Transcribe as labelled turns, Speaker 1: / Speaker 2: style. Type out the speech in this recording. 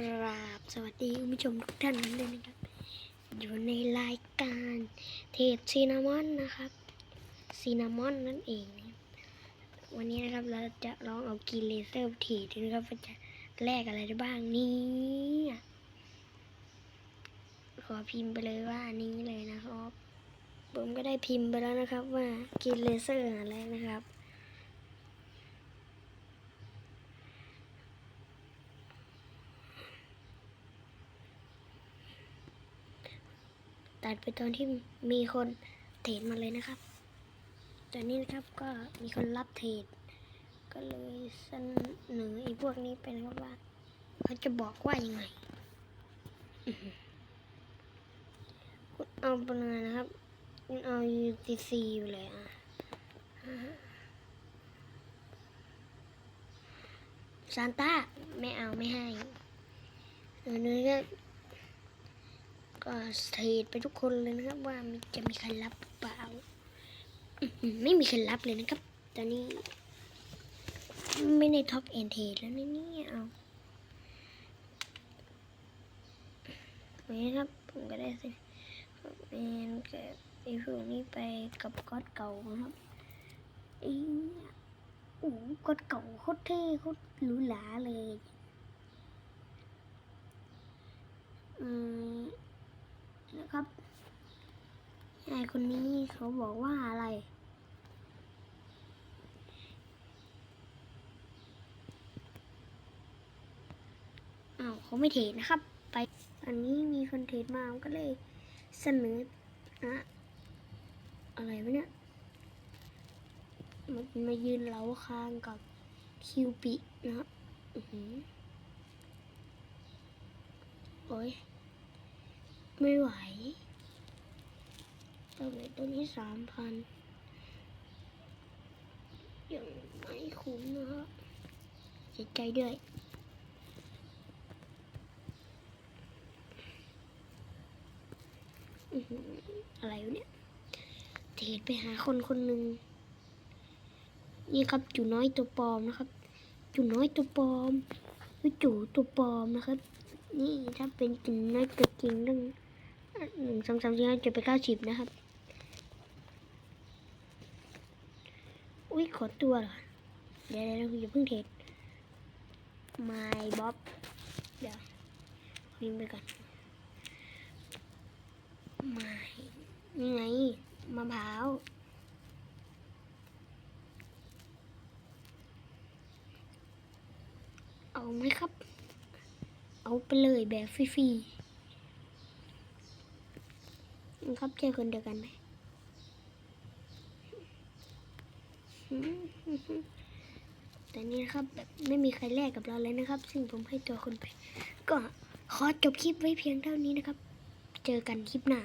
Speaker 1: ครับสวัสดีคุณผู้ชมทุกท่านด้วยนะครับ อยู่ในรายการเทปซีนามอนนะครับซีนามอนนั่นเองวันนี้นะครับเราจะลองเอากีเลเซอร์ถีดนะครับว่าจะแลกอะไรบ้างนี่ขอพิมพ์ไปเลยว่านี้เลยนะครับ ผมก็ได้พิมพ์ไปแล้วนะครับว่ากีเลเซอร์อะไรนะครับ ตัดไปตอนที่มีคนเทรดมาเลยนะครับ ตอนนี้นะครับก็มีคนรับเทรดก็เลยเสนอไอ้พวกนี้ไปนะครับว่าเขาจะบอกว่ายังไงคุณเอาไปเลยนะครับคุณเอา UTC อยู่เลยอะซานต้าไม่เอาไม่ให้เออนี่ก็ ก็เทรดไปทุกคนเลยนะครับ ว่ามีจะมีใครรับเปล่าไม่มีใครรับเลยนะครับ ตอนนี้ ไม่ได้ท็อกแอนเทดแล้วนะเนี่เอานี่ครับ ผมก็ได้สิแอนกับไอ้พวกนี้ไปกับก๊อตเก่านะครับอ้เนี่ยโอ้ก๊อตเก่าโคตรเท่โคตรหรูหราเลยอืม นะ ครับไอ้คนนี้เขาบอกว่าอะไร อ้าวเขาไม่เทนะครับ ไปอันนี้มีคนเทรดมาก็เลยเสนออะอะไรวะเนี่ย มันมายืนเล้าคางกับคิวปินะอือโอ้ย ไม่ไหวตัวไหนตัวนี้สามพันยังไม่คุ้มนะฮะเสียใจด้วยอะไรวะเนี่ยเทรดไปหาคนคนหนึ่งนี่ครับจู่น้อยตัวปลอมนะครับจู่น้อยตัวปลอมวิจู่ตัวปลอมนะครับ นี่ถ้าเป็นจู่น้อยตัวจริงต้อง หนึ่งสองสามสี่ห้าเจ็ดแปเก้าสิบนะครับ อุ้ยขอตัวเหรอเดี๋ยวเดี๋ยวอย่าเพิ่งเทรด my bob เดี๋ยวพิมพ์ไปก่อน my นี่ไงมะพร้าวเอาไหมครับ เอาไปเลยแบบฟรีๆ ครับใช่คนเดียวกันไหมแต่นี่นะครับแบบไม่มีใครแลกกับเราเลยนะครับ ซึ่งผมให้ตัวคนไป ก็ขอจบคลิปไว้เพียงเท่านี้นะครับ เจอกันคลิปหน้า